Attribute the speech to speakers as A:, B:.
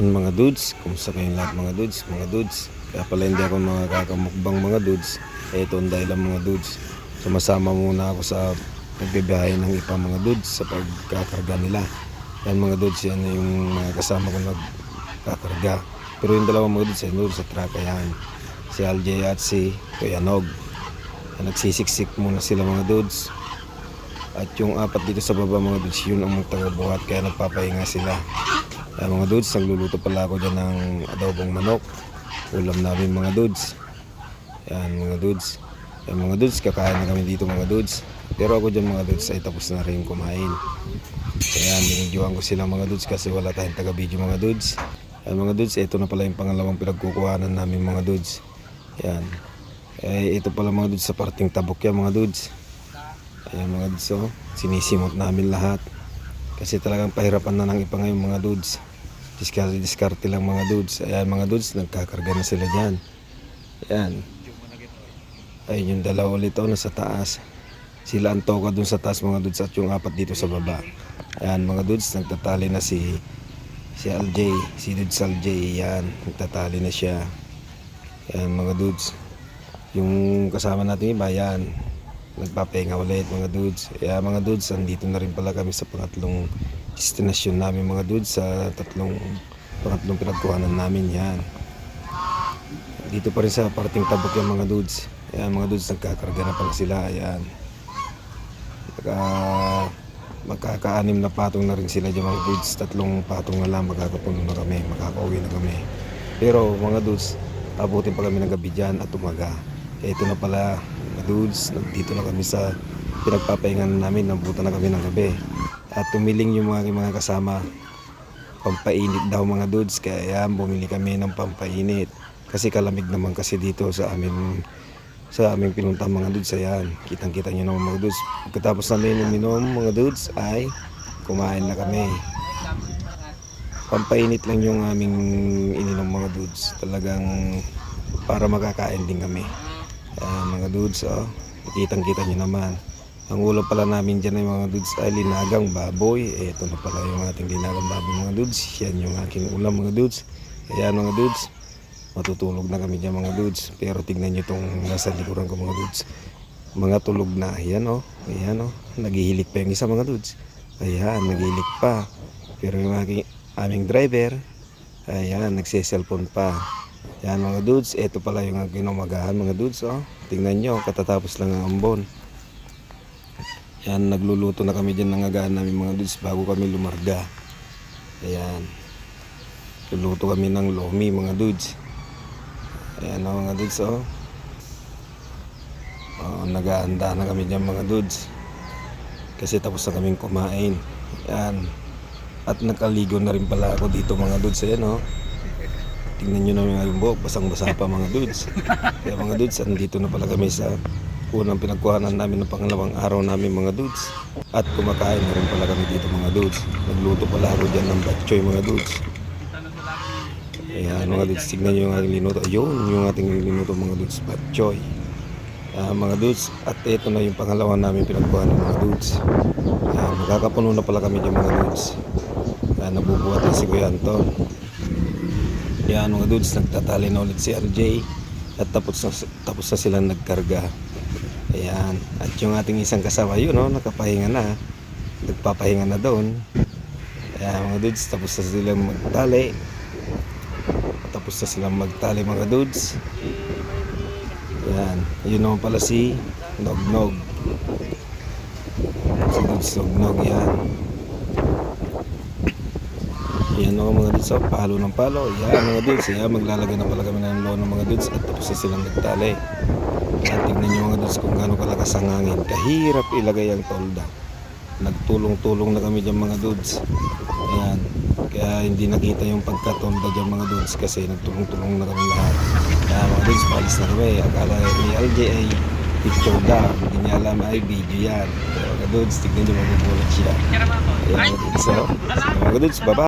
A: Yun mga dudes, kumusta kayong lahat mga dudes, mga dudes. Kaya pala hindi ako makakakamukbang mga dudes. Eh, ito ang dahilan mga dudes. Sumasama muna ako sa pagbibiyahe ng ipa mga dudes sa pagkakarga nila. Yan mga dudes, yan yung mga kasama ko nagkakarga. Pero yung dalawang mga dudes, yan doon sa truck yan. Si LJ at si Kuya Nog. Nagsisiksik muna sila mga dudes. At yung apat dito sa baba mga dudes, yun ang tagabuhat kaya nagpapahinga sila. Kaya mga dudes, nagluluto pala ako dyan ng adobong manok. Ulam namin mga dudes. Yan mga dudes. Yan mga dudes, kakain na kami dito mga dudes. Pero ako dyan mga dudes ay tapos na rin kumain. Kaya binidyoan ko sila mga dudes kasi wala tayong taga-video mga dudes. Yan mga dudes, ito na pala yung pangalawang pinagkukuhanan namin mga dudes. Yan. Eh, ito pala mga dudes sa parting tabok yan mga dudes. Ayan mga dudes, oh. sinisimot namin lahat. Kasi talagang pahirapan na ng ipa ngayon mga dudes. Diskarte, diskarte lang mga dudes. Ayan mga dudes, nagkakarga na sila dyan. Ayan. Ayun yung dalawa ulit oh, nasa taas. Sila ang toka dun sa taas mga dudes at yung apat dito sa baba. Ayan mga dudes, nagtatali na si si LJ, si Dudes LJ, yan, nagtatali na siya. Ayan mga dudes. Yung kasama natin iba, yan, nagpapahinga ulit mga dudes. Kaya mga dudes, andito na rin pala kami sa pangatlong destinasyon namin mga dudes sa tatlong pangatlong pinagkuhanan namin yan. Dito pa rin sa parting tabok yung mga dudes. Ayan mga dudes, nagkakarga na pala sila. Ayan. Nagka, magkakaanim na patong na rin sila dyan mga dudes. Tatlong patong na lang, magkakapuno na kami, makakauwi na kami. Pero mga dudes, abutin pa kami ng gabi dyan at umaga. Ito na pala mga dudes, nandito na kami sa pinagpapahingan namin, nabutan na kami ng gabi. At tumiling yung mga, mga kasama, pampainit daw mga dudes, kaya bumili kami ng pampainit. Kasi kalamig naman kasi dito sa amin sa aming pinunta mga dudes ayan. Kitang kita nyo naman mga dudes. Pagkatapos namin uminom mga dudes ay kumain na kami. Pampainit lang yung aming ininom mga dudes. Talagang para makakain din kami. Ayan mga dudes oh. Kitang kita nyo naman ang ulam pala namin dyan ay mga dudes ay linagang baboy. Eh, ito na pala yung ating linagang baboy mga dudes. Yan yung aking ulam mga dudes. Ayan mga dudes matutulog na kami dyan mga dudes. Pero tignan nyo itong nasa likuran ko mga dudes. Mga tulog na. Ayan o ayan o naghihilik pa yung isa mga dudes. Ayan naghihilik pa. Pero yung aking aming driver ayan nagse-cellphone pa. Ayan mga dudes. Ito pala yung aking umagahan mga dudes o tignan nyo katatapos lang ang ambon ayan nagluluto na kami dyan ng agahan namin mga dudes bago kami lumarga ayan luluto kami ng lomi mga dudes Ayan o mga dudes oh. Oh, nag-aanda na kami dyan mga dudes. Kasi tapos na kaming kumain. Ayan. At nakaligo na rin pala ako dito mga dudes. Ayan oh. Tingnan nyo naman yung buhok. Basang-basa pa mga dudes. Kaya mga dudes, andito na pala kami sa unang pinagkuhanan namin ng pangalawang araw namin mga dudes. At kumakain na rin pala kami dito mga dudes. Nagluto pala ako dyan ng batchoy mga dudes. Ayan mga dudes, tignan nyo yung ating linuto. Ayun, yung ating linuto mga dudes, batchoy. Ayan mga dudes, at ito na yung pangalawa namin pinagkuhan ng mga dudes. Ayan, magkakapuno na pala kami dyan mga dudes. Ayan, nabubuhat na si Kuya Anton. Ayan mga dudes, nagtatali na ulit si RJ. At tapos na, tapos na silang nagkarga. Ayan, at yung ating isang kasama, yun no, nakapahinga na. Nagpapahinga na doon. Ayan mga dudes, tapos na silang magtali. Tapos na silang magtali mga dudes. Yan yun naman pala si Nognog. Si dudes Nognog yan yan o mga dudes oh, palo ng palo. Yan mga dudes. Yan maglalagay na pala kami ng loan ng mga dudes at tapos na silang nagtali. Yan tignan nyo mga dudes kung gaano kalakas ang hangin. Kahirap ilagay ang tolda. Nagtulong-tulong na kami dyan mga dudes. Ayan kaya hindi nakita yung pagkatonda dyan mga dudes kasi nagtulong-tulong na kami lahat. Kaya mga dudes palis na kami. Akala ni LJ picture lang hindi niya alam ay video yan. Pero mga dudes tignan nyo magugulat siya. Ayan mga dudes so, mga dudes bye